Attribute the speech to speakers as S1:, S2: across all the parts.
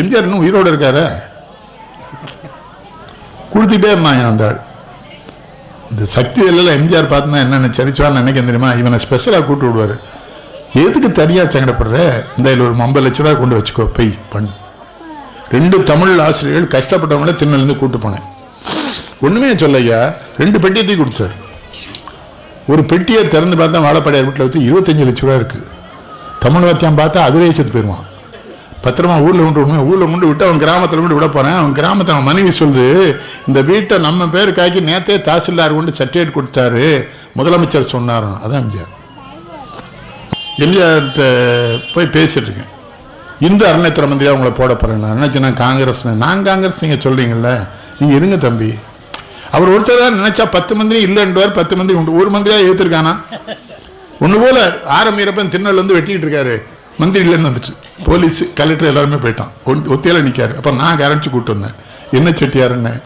S1: எம்ஜிஆர் இன்னும் உயிரோடு இருக்காரு? கொடுத்துட்டே இருந்தாங்க அந்த ஆள். இந்த சக்தி வெளியில் எம்ஜிஆர் பார்த்துனா என்னென்ன சரிச்சுவான்னு நினைக்க தெரியுமா? இவனை ஸ்பெஷலாக கூட்டு விடுவார். எதுக்கு தனியாக சங்கடப்படுற? இந்த இதில் ஒரு ஐம்பது லட்ச ரூபா கொண்டு வச்சுக்கோ போய் பண்ணு. ரெண்டு தமிழ் ஆசிரியர்கள் கஷ்டப்பட்டவங்கள திருநெல்லேருந்து கூட்டு போனேன். ஒன்றுமே சொல்லையா ரெண்டு பெட்டியை தூக்கி கொடுத்தாரு. ஒரு பெட்டியை திறந்து பார்த்தா வாழப்படையார் வீட்டில் வச்சு இருபத்தஞ்சு லட்ச ரூபா இருக்குது தமிழ் வாத்தியம் பார்த்தா அதிலே செத்து போயிடுவான் பத்திரமா ஊரில் கொண்டு விடணும் ஊரில் கொண்டு விட்டு அவன் கிராமத்தில் கொண்டு விட போகிறேன் அவன் கிராமத்தில் அவன் மனைவி சொல்லுது இந்த வீட்டை நம்ம பேருக்காக்கி நேத்தே தாசில்தார் கொண்டு சர்டிஃபிகேட் கொடுத்தாரு. முதலமைச்சர் சொன்னாராம். அதான் எம்ஜிஆர். எம்ஜிஆர்கிட்ட போய் பேசிகிட்டு இருக்கேன். இந்து அறநிலையத்துறை மந்திரியாக உங்களை போட போகிறேன் நான் நினச்சேன் காங்கிரஸ் நான் காங்கிரஸ் நீங்கள் சொல்கிறீங்கள நீங்கள் இருங்க தம்பி. அவர் ஒருத்தர் தான் நினச்சா பத்து மந்திரி இல்லைன்றவர் பத்து மந்திரி உண்டு. ஒரு மந்திரியாக ஏற்றிருக்கானா ஒன்று போல ஆரம்பிக்கிறப்ப திருநெல் வந்து வெட்டிக்கிட்டு இருக்காரு. மந்திரி இல்லைன்னு வந்துட்டு போலீஸ் கலெக்டர் எல்லாருமே போயிட்டான். ஒன்- நிற்காரு அப்போ நான் கரணிச்சு கூப்பிட்டு வந்தேன். என்ன செட்டியாருன்னு?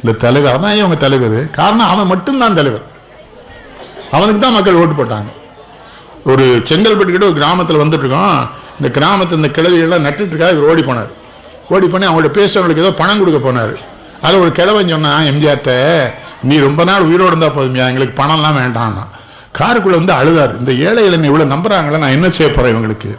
S1: இல்லை தலைவர். அவன் அவங்க தலைவர்? காரணம் அவன் மட்டும்தான் தலைவர். அவனுக்கு தான் மக்கள் ஓட்டு போட்டாங்க. ஒரு செங்கல்பட்டு கிட்ட ஒரு கிராமத்தில் வந்துட்டுருக்கோம் இந்த கிராமத்தில் இந்த கிழவியெல்லாம் நட்டுட்டுருக்கா இவர் ஓடி போனார். ஓடி பண்ணி அவங்கள்ட்ட பேசுகிறவங்களுக்கு ஏதோ பணம் கொடுக்க போனார். அதில் ஒரு கிழவன் சொன்னான் எம்ஜிஆர்ட்ட நீ ரொம்ப நாள் உயிரோடு இருந்தால் போதுமையா எங்களுக்கு பணம்லாம் வேண்டாம்னா காருக்குள்ளே வந்து அழுதார். இந்த ஏழை இளைஞர் இவ்வளோ நம்புகிறாங்களே நான் என்ன செய்ய போகிறேன் இவங்களுக்கு?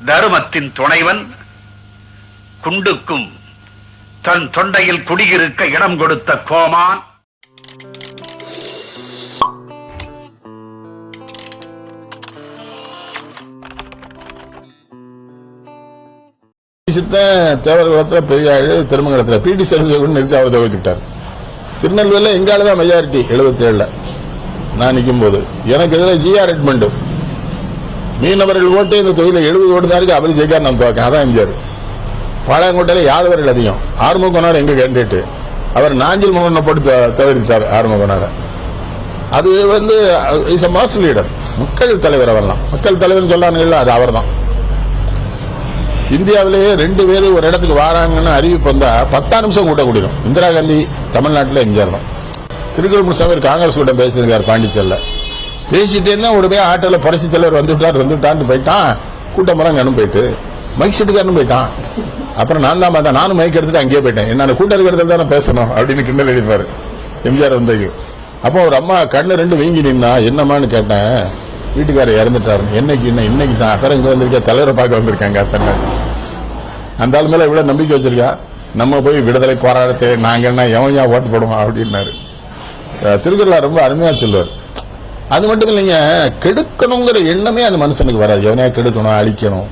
S2: தருமத்தின் துணைவன் குண்டுக்கும் தன் தொண்டையில் குடியிருக்க இடம் கொடுத்த கோமான்.
S1: சித்த தேவர் குளத்தில் பெரிய ஆளு திருமங்கலத்தில் பிடி சரஸ்வதி நிறுத்தி அவர் தவிர்த்துக்கிட்டார் திருநெல்வேலியில் எங்கால தான் மெஜாரிட்டி எழுபத்தேழில். நான் நிற்கும் போது எனக்கு எதிராக ஜிஆர் எட்மண்டு மீனவர்கள் ஓட்டு இந்த தொகுதியில் எழுபது ஓட்டு தான் இருக்கு. அவர் ஜெயிக்கார் நான் துவக்கம் அதான் எம்ஜிஆர். பாளையங்கோட்டையில் யாதவர்கள் அதிகம். ஆறுமுகனார் கொண்டாடு எங்க கேண்டிடேட் அவர் நாஞ்சில் மோகனை போட்டு தவிர்த்தார் தவிர்த்துட்டார் அது வந்து இஸ் அ மாஸ் லீடர் மக்கள் தலைவர் அவர்லாம் மக்கள் தலைவர்னு சொல்லானுங்கல்ல அது அவர் தான் இந்தியாவிலேயே ரெண்டு பேர் ஒரு இடத்துக்கு வராங்கன்னு அறிவிப்பு வந்தா பத்தா நிமிஷம் கூட்ட கூடிடும் இந்திரா காந்தி தமிழ்நாட்டில் எம்ஜிஆர் தான் திருக்குறள் சாமி காங்கிரஸ் கூட்டம் பேசியிருக்கார் பாண்டிச்சேரியில். பேசிட்டே இருந்தால் உடனே ஆட்டோவில் புரட்சி தலைவர் வந்து வந்துவிட்டான்னு வந்து போயிட்டான். கூட்டம் போயிட்டு. மைக் செட்டுக்காரனு போயிட்டான். அப்புறம் நான் தான் பார்த்தேன். நானும் மைக் எடுத்துட்டு அங்கேயே போயிட்டேன். என்ன கூட்டம் தான் தானே பேசணும் அப்படின்னு கிண்டல் அடிப்பாரு. எம்ஜிஆர் வந்தது. அப்போ ஒரு அம்மா கண்ணு ரெண்டு வீங்கி நின்னா என்னம்மான்னு கேட்டேன். வீட்டுக்காரர் இறந்துட்டார். என்னைக்கு என்ன இன்னைக்கு தான். அப்புறம் இங்கே வந்திருக்க தலைவரை பார்க்க வந்திருக்காங்க அத்தனை அந்த ஆள் மேலே இவ்வளோ நம்பிக்கை வச்சிருக்கா? நம்ம போய் விடுதலை போராட்டத்தை நாங்கள் என்ன எவன் ஏன் ஓட்டு போடுவோம் அப்படின்னாரு. திருக்குறளா ரொம்ப அருமையாக சொல்லுவார். அது மட்டும் இல்லைங்க கெடுக்கணுங்கிற எண்ணமே அந்த மனுஷனுக்கு வராது. எவனையா கெடுக்கணும் அழிக்கணும்.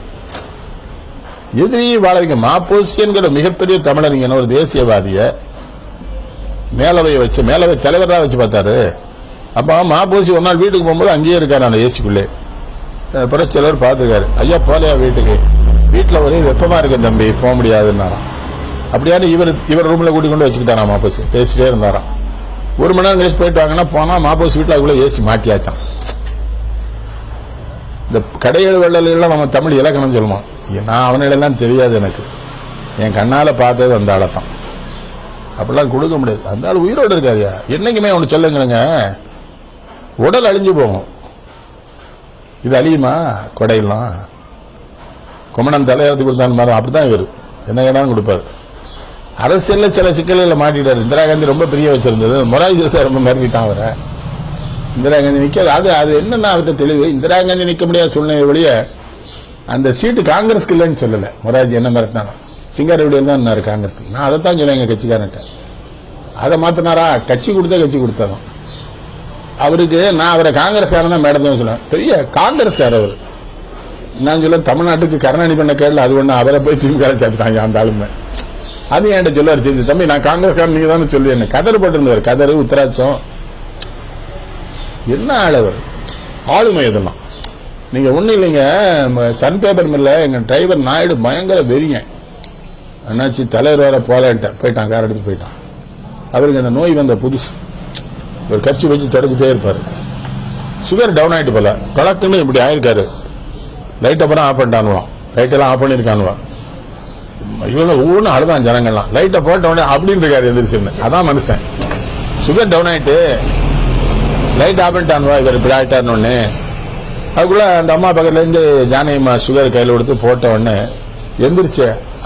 S1: எதிரியை வாழ வைக்க மாப்போசியன்கிற மிகப்பெரிய தமிழறிஞன் ஒரு தேசியவாதிய மேலவையை வச்சு மேலவை தலைவராக வச்சு பார்த்தாரு. அப்போ மாப்போசி ஒரு நாள் வீட்டுக்கு போகும்போது அங்கேயே இருக்காரு அந்த ஏசிக்குள்ளே. புரட்சியாளர் பார்த்துருக்காரு. ஐயா போலையா வீட்டுக்கு? வீட்டில் ஒரே வெப்பமாக இருக்கு தம்பி போக முடியாதுன்னாராம். அப்படியான இவர் இவர் ரூமில் கூட்டிக் கொண்டு வச்சுக்கிட்டாராம் மாப்போசி பேசிட்டே இருந்தாராம். ஒரு மணி நேரம் கழிச்சு போயிட்டு வாங்கன்னா போனா மாப்போஸ் வீட்டில் அதுக்குள்ள ஏசி மாட்டியாச்சான் இந்த கடையெழு வெள்ளலாம் நம்ம தமிழ் இலக்கணம் சொல்லுவோம். நான் அவனிடெல்லாம் தெரியாது எனக்கு. என் கண்ணால் பார்த்தது அந்த ஆளை தான். அப்படிலாம் கொடுக்க முடியாது. அந்த ஆள் உயிரோடு இருக்காதியா என்னைக்குமே ஒன்று சொல்லுங்களேங்க உடல் அழிஞ்சு போகும். இது அழியுமா? கொடையெல்லாம். குமணன் தலையெழுத்து கொடுத்தான் மாதிரி அப்படிதான் இவர். என்ன கேட்டாலும் கொடுப்பாரு. அரசியலில் சில சிக்கல்களை மாட்டிட்டார். இந்திரா காந்தி ரொம்ப பிரிய வச்சிருந்தது. மொராஜி தேசாய் ரொம்ப மிரட்டிட்டான் அவரை. இந்திரா காந்தி நிற்காது அது அது என்னென்னா அவர்கிட்ட தெளிவு. இந்திரா காந்தி நிற்க முடியாத சூழ்நிலை வழிய அந்த சீட்டு காங்கிரஸ்க்கு இல்லைன்னு சொல்லலை. மொராஜி என்ன மிரட்டினாலும் சிங்காரவிடியில் தான் இருந்தார் காங்கிரஸ் நான் அதை தான் சொன்னேன் எங்கள் கட்சிக்காரன்ட்ட. அதை மாற்றினாரா கட்சி கொடுத்தா கட்சி கொடுத்தாதான். அவருக்கு நான் அவரை காங்கிரஸ்காரன் தான் மேடம் சொல்லுவேன் பெரிய காங்கிரஸ்காரர் அவர். நான் சொல்ல தமிழ்நாட்டுக்கு கருணாநிதி பண்ண கேள்வி அது ஒன்று அவரை போய் திமுக சேர்த்துட்டாங்க அந்த ஆளுமே அது என்கிட்ட சொல்லுவார்? செஞ்சு தம்பி நான் காங்கிரஸ்காரன் நீங்க தானே சொல்லி என்ன கதர் போட்டிருந்தவர் கதறு உத்தராட்சம். என்ன ஆளவர் ஆளுமை இதெல்லாம். நீங்க ஒண்ணும் இல்லைங்க சன் பேப்பர் மில்ல எங்க டிரைவர் நாயுடு பயங்கர வெறிங்க. என்னாச்சு தலைவர் வேற போலன்ட்ட போயிட்டான் கார் எடுத்து போயிட்டான். அவருக்கு அந்த நோய் வந்த புதுசு. ஒரு கட்சி வச்சு தொடச்சிட்டே இருப்பார். சுகர் டவுன் ஆகிட்டு போல. கலக்குன்னு இப்படி ஆயிருக்காரு. லைட் அப்புறம் ஆஃப் பண்ணிட்டானுவான் லைட்டெல்லாம் ஆஃப் பண்ணியிருக்கானுவான் இவ்வளோ ஒவ்வொன்றும் அழுதான் ஜனங்கள்லாம். லைட்டை போட்ட உடனே அப்படின்னு இருக்காரு எந்திரிச்சுன்னு அதான் மனுஷன். சுகர் டவுன் ஆயிட்டு லைட் ஆஃப் இவர் இப்படி ஆயிட்டாருன்னு உடனே அதுக்குள்ள அந்த அம்மா பக்கத்துலேருந்து ஜானகிமா சுகர் கையில் கொடுத்து போட்ட உடனே எந்திரிச்ச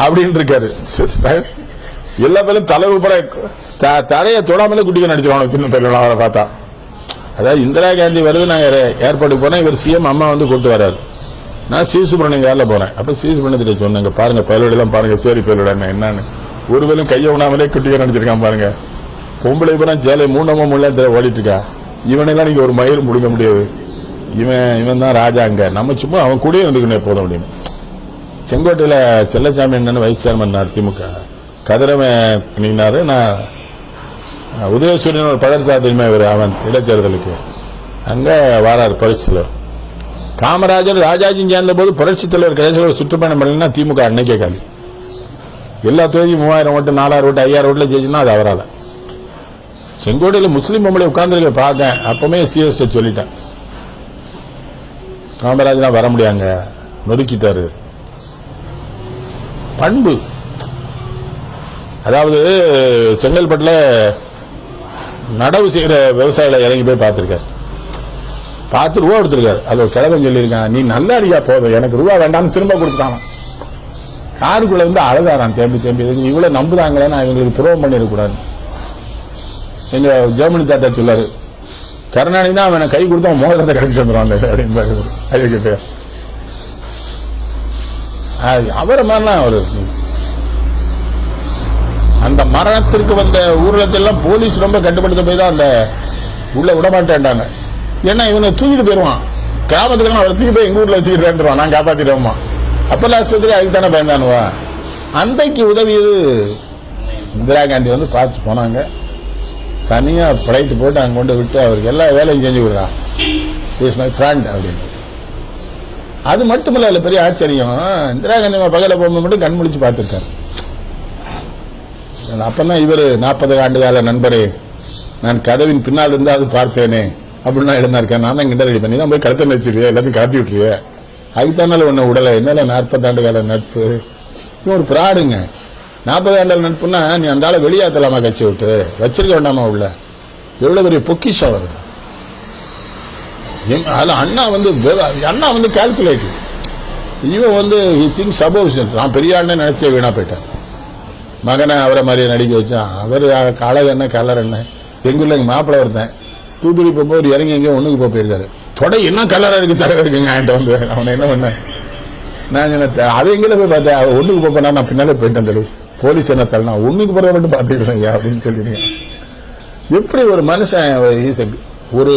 S1: அப்படின்னு இருக்காரு. எல்லா பேரும் தலை த தலையை தொடாமலே குட்டிக்க நடிச்சிருவாங்க சின்ன பையன் அவரை பார்த்தா. அதாவது இந்திரா காந்தி வருது நாங்கள் ஏற்பாடு போனால் இவர் சிஎம் அம்மா வந்து கூட்டு வர்றாரு. நான் சி சுப்பிரமணியம் வேலை போகிறேன் அப்போ சி சுப்பிரமணியத்திட்ட சொன்னாங்க பாருங்க பயலோடலாம் பாருங்க சரி பயலோட என்னன்னு. ஒருவேளும் கையை உணாமலே குட்டிக்க நினச்சிருக்கான் பாருங்க. பொம்பளை பூரா சேலை மூணு முள்ள ஓடிட்டு இருக்கா இவனெல்லாம் நீங்கள் ஒரு மயிர் முடிக்க முடியாது. இவன் இவன் தான் ராஜா அங்கே. நம்ம சும்மா அவன் கூடயே இருந்துக்கணும் எப்போதும் அப்படின்னு. செங்கோட்டையில் செல்லசாமி என்னன்னு வைஸ் சேர்மன் திமுக. கதிரவன் பண்ணினாரு நான் உதயசூரியன் ஒரு படர்த்தா தெரியுமா இவர் அவன் இடைத்தேர்தலுக்கு. அங்கே வாரார் புரட்சியில் காமராஜர் ராஜாஜியும் சேர்ந்த போது புரட்சி தலைவர் கடைசியில் சுற்றுப்பயணம் பண்ணலாம் திமுக அன்னைக்கே காலி. எல்லா தொகுதியும் மூவாயிரம் ஓட்டு நாலாயிரம் ஓட்டு ஐயாயிரம் ஓட்டுல ஜெயிச்சுன்னா அது அவரால். செங்கோட்டையில் முஸ்லீம் பொம்பளை உட்கார்ந்துருக்க பார்த்தேன். அப்பவுமே சிஎஸ் சொல்லிட்டேன். காமராஜனா வர முடியாங்க. நொறுக்கிட்டாரு. பண்பு. அதாவது செங்கல்பட்டில் நடவு செய்கிற விவசாயிகளை இறங்கி போய் பார்த்துருக்காரு. பார்த்து ரூபா கொடுத்துருக்காரு. அது ஒரு கிழவன் சொல்லியிருக்கான் நீ நல்லா இருக்கா போதும் எனக்கு ரூபா வேண்டாம்னு திரும்ப கொடுத்துட்டான் காருக்குள்ள வந்து அழுதாரான் தேம்பி தேம்பி. இதுக்கு இவ்வளவு நம்புதாங்களே நான் இவங்களுக்கு துரோகம் பண்ணிடக்கூடாது. எங்க ஜெர்மனி தாத்தா சொல்லாரு கருணாநிதி தான் அவனை கை கொடுத்தா மோதிரத்தை கிடைச்சி வந்துடுவான் அப்படின்னு பேர். அவரை மாதிரிலாம் அவர். அந்த மரணத்திற்கு வந்த ஊர்வலத்தெல்லாம் போலீஸ் ரொம்ப கட்டுப்படுத்த போய் தான் அந்த உள்ள விட மாட்டேன்டாங்க ஏன்னா இவனை தூக்கிட்டு போயிடுவான் கிராமத்துக்கு அவளை தூக்கி போய் எங்கள் வீட்டில் வச்சுக்கிட்டு தான் நான் காப்பாத்திடுவோமா அப்போல்லாம் ஆஸ்பத்திரி அதுக்கு தானே பயந்தானுவா? அன்றைக்கு உதவியது இந்திரா காந்தி வந்து பார்த்து போனாங்க. சனியாக ஃப்ளைட்டு போட்டு அங்கே கொண்டு விட்டு அவருக்கு எல்லா வேலையும் செஞ்சு விடுறான் இஸ் மை ஃப்ரெண்ட் அப்படின்னு. அது மட்டும் இல்லை பெரிய ஆச்சரியம். இந்திரா காந்தி அம்மா பகல போகும்போது மட்டும் கண் முழிச்சு பார்த்துருக்காரு. அப்பதான் இவர் நாற்பது ஆண்டு கால நண்பரே. நான் கதவின் பின்னால் இருந்தால் அது பார்ப்பேனே. அப்படின்னு இடம் இருக்கேன். நான் தான் ரெடி பண்ணி தான் போய் கடத்த வச்சிருவியா எல்லாத்தையும் கடத்தி விட்டுருவிய அதுதானால உன்னை உடலை என்னால நாற்பது கால நட்பு? இது ஒரு பிராடுங்க நாற்பது ஆண்டு நட்புனா நீ அந்த ஆளை வெளியாத்தலாமா கட்சி விட்டு? வச்சிருக்க வேண்டாமா உள்ள? எவ்வளோ பெரிய பொக்கிஷம் அவர். அதில் அண்ணா வந்து அண்ணா வந்து கால்குலேட்டிவ் இவன் வந்து திங்க் சபோஸ் நான் பெரிய ஆளுன்னு நினைச்சே வீணா போயிட்டேன். மகனை அவரை மாதிரியே நடிக்க வச்சான். அவர் அழகு என்ன கலர் என்ன? எங்கள் எங்கள் மாப்பிள்ளை ஒருத்தன். தூத்துக்குடி போகும்போது ஒரு இறங்கி எங்கேயோ ஒண்ணுக்கு போக போயிருக்காரு. தொடை என்ன கலரா இருக்கு தடவை இருக்குங்க என்கிட்ட வந்து. அவனை என்ன பண்ணேன் நான் சொன்னேன் அதை எங்கே போய் பார்த்தேன் அவன் ஒண்ணுக்கு போய் நான் பின்னாலே போயிட்டேன் தெளிவு போலீஸ் என்ன தள்ளனா ஒண்ணுக்கு போறத மட்டும் பார்த்துக்கிறேன் ஐயா அப்படின்னு சொல்லிடுங்க. எப்படி ஒரு மனுஷன் ஒரு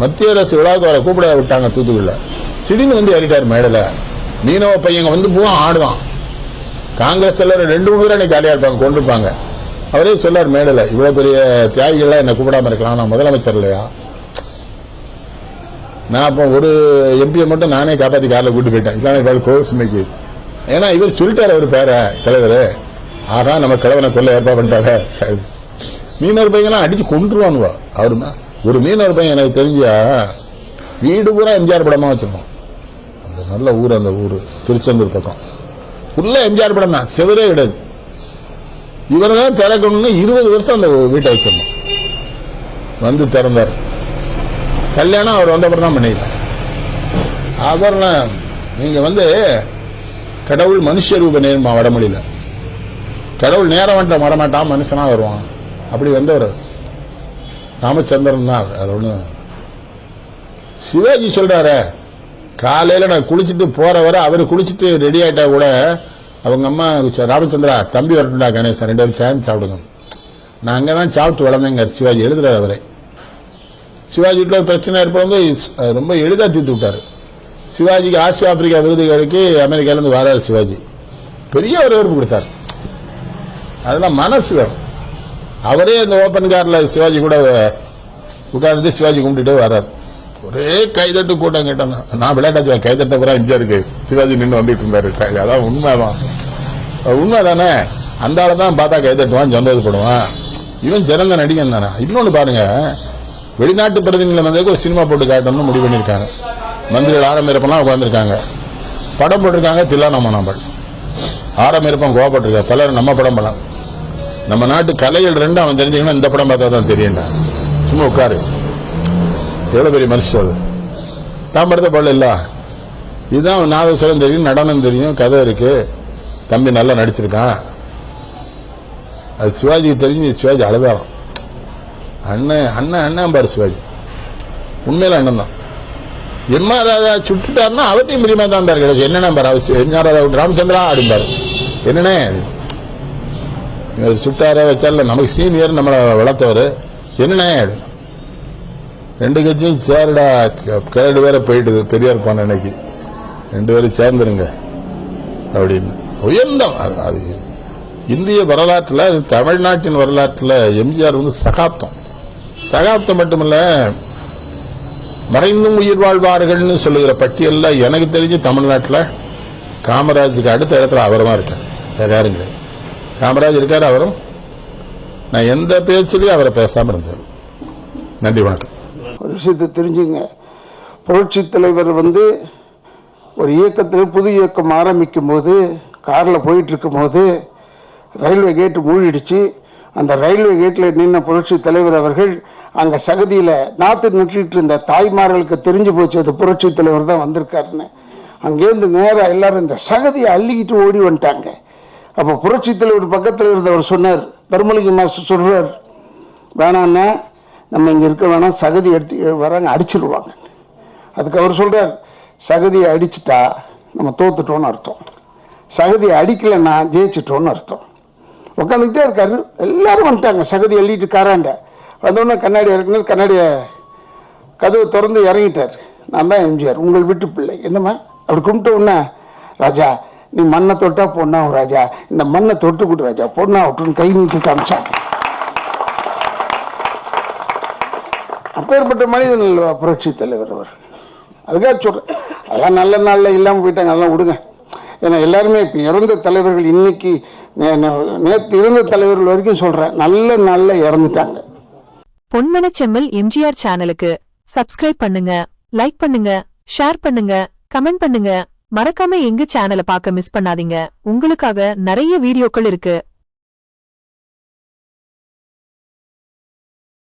S1: மத்திய அரசு விழாவுக்கு வர கூப்பிட விட்டாங்க தூத்துக்குடியில் திடீர்னு வந்து ஏறிட்டார் மேடல மீனவ பையங்க வந்து போவான் ஆடுவான் காங்கிரஸ் தலைவர் ரெண்டு மூணு பேர் அன்னைக்கு காலியா இருப்பாங்க கொண்டிருப்பாங்க அவரே சொல்லார் மேடல இவ்வளவு பெரிய தியாகிகள்லாம் என்ன கூப்பிடாம இருக்கலாம் நான் முதலமைச்சர் இல்லையா? நான் அப்போ ஒரு எம்பியை மட்டும் நானே காப்பாற்றி காரில் கூட்டு போயிட்டேன். இல்லைனா இவாள் கோஸ் இன்னைக்கு. ஏன்னா இவர் சொல்லிட்டாரு அவர் பேர தலைவர். ஆறா நம்ம கிழவனை கொள்ள ஏற்பாடு பண்ணிட்டாங்க மீனவர் பையன்லாம் அடிச்சு கொண்டுருவானுவா அவரு ஒரு மீனவர் பையன் எனக்கு தெரிஞ்சா வீடு பூரா எம்ஜிஆர் படமா வச்சிருப்பான். அந்த நல்ல ஊர் அந்த ஊர். திருச்செந்தூர் பக்கம். உள்ள எம்ஜிஆர் படம் தான் செவரே கிடையாது. இவரை தான் திறக்கணும்னு இருபது வருஷம் அந்த வீட்டை வச்சிருந்தோம். வந்து திறந்தார். கல்யாணம் அவர் வந்தப்பறம் தான் பண்ணிக்கிட்டார். அப்புறம் நீங்கள் வந்து கடவுள் மனுஷ ரூப நேர்மா வடமொழியில். கடவுள் நேரம் வந்துட்ட வரமாட்டான் மனுஷனாக வருவான். அப்படி வந்தவர். ராமச்சந்திரன் தான் அவர். ஒன்று சிவாஜி சொல்கிறாரு காலையில் நான் குளிச்சுட்டு போகிற வரை அவர் குளிச்சுட்டு ரெடி ஆகிட்டா கூட அவங்க அம்மா ராமச்சந்திரா தம்பி வரட்டும்டா கணேசன் ரெண்டு பேரும் சேர்ந்து சாப்பிடுங்க. நான் அங்கே தான் சாப்பிட்டு வளர்ந்தேங்க சிவாஜி எழுதுறாரு அவரே. சிவாஜி வீட்டில் ஒரு பிரச்சனை ஏற்படும் போது ரொம்ப எளிதாக தீர்த்து விட்டார். சிவாஜிக்கு ஆசியா ஆப்பிரிக்கா விருதுகளுக்கு அமெரிக்காலேருந்து வரார் சிவாஜி. பெரிய வரவேற்பு கொடுத்தார். அதெல்லாம் மனசு வேணும். அவரே அந்த ஓப்பன் காரில் சிவாஜி கூட உட்கார்ந்துட்டு சிவாஜி கும்பிட்டுட்டே வர்றார். ஒரே கைதட்டு கூட்டம் கேட்டேன். நான் விளையாட்டா கைதட்ட பூரா இருக்கு. சிவாஜி நின்று வந்துட்டு இருந்தாரு. அதான் உண்மைதான். உண்மை உண்மைதானே? அந்த ஆளை தான் பார்த்தா கைதட்டுவான் சந்தோஷப்படுவான். இவன் சிறந்த நடிகன் தானே. இன்னொன்று பாருங்க. வெளிநாட்டு பிரதிநிதிகள் வந்து ஒரு சினிமா போட்டு காட்டணும்னு முடிவு பண்ணியிருக்காங்க. மந்திரிகள் ஆரம்பிரப்பெல்லாம் உட்காந்துருக்காங்க படம் போட்டிருக்காங்க தில்லானா ஆரம்ப ஆரம்பிரப்பம் கோவப்பட்டிருக்காரு பலர் நம்ம படம் படம் நம்ம நாட்டு கலைகள் ரெண்டு அவன் தெரிஞ்சுக்கணும் இந்த படம் பார்த்தா தான் தெரியும்டா. சும்மா உட்காரு. எவ்வளோ பெரிய மனுஷன் அது? தான் படத்தை படம் இல்ல? இதுதான் நாதஸ்வரம் தெரியும் நடனம் தெரியும் கதை இருக்கு. தம்பி நல்லா நடிச்சிருக்கான். அது சிவாஜிக்கு தெரிஞ்சு சிவாஜி அழுதாரம் அண்ணன் அண்ணன் அண்ணன் பாரு சிவாஜி. உண்மையில அண்ணன் தான். எம்ஆர் ராதா சுட்டுட்டாருன்னா அவர்டையும் பிரியமா தான் இருந்தார். கிடையாது என்னென்ன பாரு அவசியம் எம்ஆர் ராதா ராமச்சந்திரா அப்படிம்பாரு. என்னண்ணே? சுட்டாரே வச்சால நமக்கு சீனியர் நம்மளை வளர்த்தவர். என்னண்ணே? ரெண்டு கட்சியும் சேருடா. க- கேடு வேற போயிட்டுது. பெரியார் போன அன்னைக்கு. ரெண்டு பேரும் சேர்ந்துருங்க. அப்படின்னு. உயர்ந்த அது- அது இந்திய வரலாற்றில் அது தமிழ்நாட்டின் வரலாற்றில் எம்ஜிஆர் வந்து சகாப்தம். சகாப்தம் மட்டுமல்ல மறைந்தும் உயிர் வாழ்வார்கள்னு சொல்லுகிற பட்டியலில் எனக்கு தெரிஞ்சு தமிழ்நாட்டில் காமராஜுக்கு அடுத்த இடத்துல அவரமாக இருக்கார். வேறு யாரும் கிடையாது. காமராஜ் இருக்கார் அவரும். நான் எந்த பேச்சிலையும் அவரை பேசாமல் இருந்தேன். நன்றி வணக்கம்.
S3: ஒரு விஷயத்தை தெரிஞ்சுங்க. புரட்சி தலைவர் வந்து ஒரு இயக்கத்தில் புது இயக்கம் ஆரம்பிக்கும் போது காரில் போயிட்டுருக்கும் போது ரயில்வே கேட்டு மூழ்கிடுச்சு. அந்த ரயில்வே கேட்டில் நின்ன புரட்சி தலைவர் அவர்கள் அங்கே சகதியில் நாற்று நின்றுட்டு இருந்த தாய்மார்களுக்கு தெரிஞ்சு போச்சு அது புரட்சி தலைவர் தான் வந்திருக்காருன்னு. அங்கேருந்து நேராக எல்லாரும் இந்த சகதியை அள்ளிக்கிட்டு ஓடி வந்துட்டாங்க. அப்போ புரட்சி தலைவர் பக்கத்தில் இருந்தவர் சொன்னார் தர்மலிங்க மாஸ்டர் சொல்கிறார் வேணான்னா நம்ம இங்கே இருக்க வேணாம் சகதி எடுத்து வராங்க அடிச்சிருவாங்க. அதுக்கு அவர் சொல்கிறார் சகதியை அடிச்சிட்டா நம்ம தோத்துட்டோன்னு அர்த்தம். சகதியை அடிக்கலைன்னா ஜெயிச்சிட்டோன்னு அர்த்தம். உட்காந்துக்கிட்டே இருக்காரு. எல்லாரும் வந்துட்டாங்க. சகதி எழுதிட்டு காராண்ட. வந்தோடனே கண்ணாடி இறக்குனார் கண்ணாடியை கதவை திறந்து இறங்கிட்டார். நான் தான் எம்ஜிஆர். உங்கள் வீட்டு பிள்ளை. என்னம்மா? அப்படி கும்பிட்ட உடனே ராஜா நீ மண்ணை தொட்டா பொண்ணாவும் ராஜா. இந்த மண்ணை தொட்டு கொடு ராஜா. பொண்ணா விட்டுன்னு கை நீட்டி காமிச்சாங்க. அப்பேற்பட்ட மனிதன் அல்லவா புரட்சி தலைவர் அவர். அதுக்காக சொல்கிறேன் அதெல்லாம் நல்ல நாளில் இல்லாமல் போயிட்டாங்க அதெல்லாம் விடுங்க. ஏன்னா எல்லாருமே இப்போ இறந்த தலைவர்கள் இன்னைக்கு நேற்று இருந்த தலைவர்கள் வரைக்கும் சொல்கிறேன் நல்ல நாளில் இறந்துட்டாங்க.
S4: பொன்மனச்செம்மல் எம்ஜிஆர் சேனலுக்கு சப்ஸ்கிரைப் பண்ணுங்க லைக் பண்ணுங்க ஷேர் பண்ணுங்க கமெண்ட் பண்ணுங்க. மறக்காம எங்க சேனலை பார்க்க மிஸ் பண்ணாதீங்க. உங்களுக்காக நிறைய வீடியோக்கள் இருக்கு.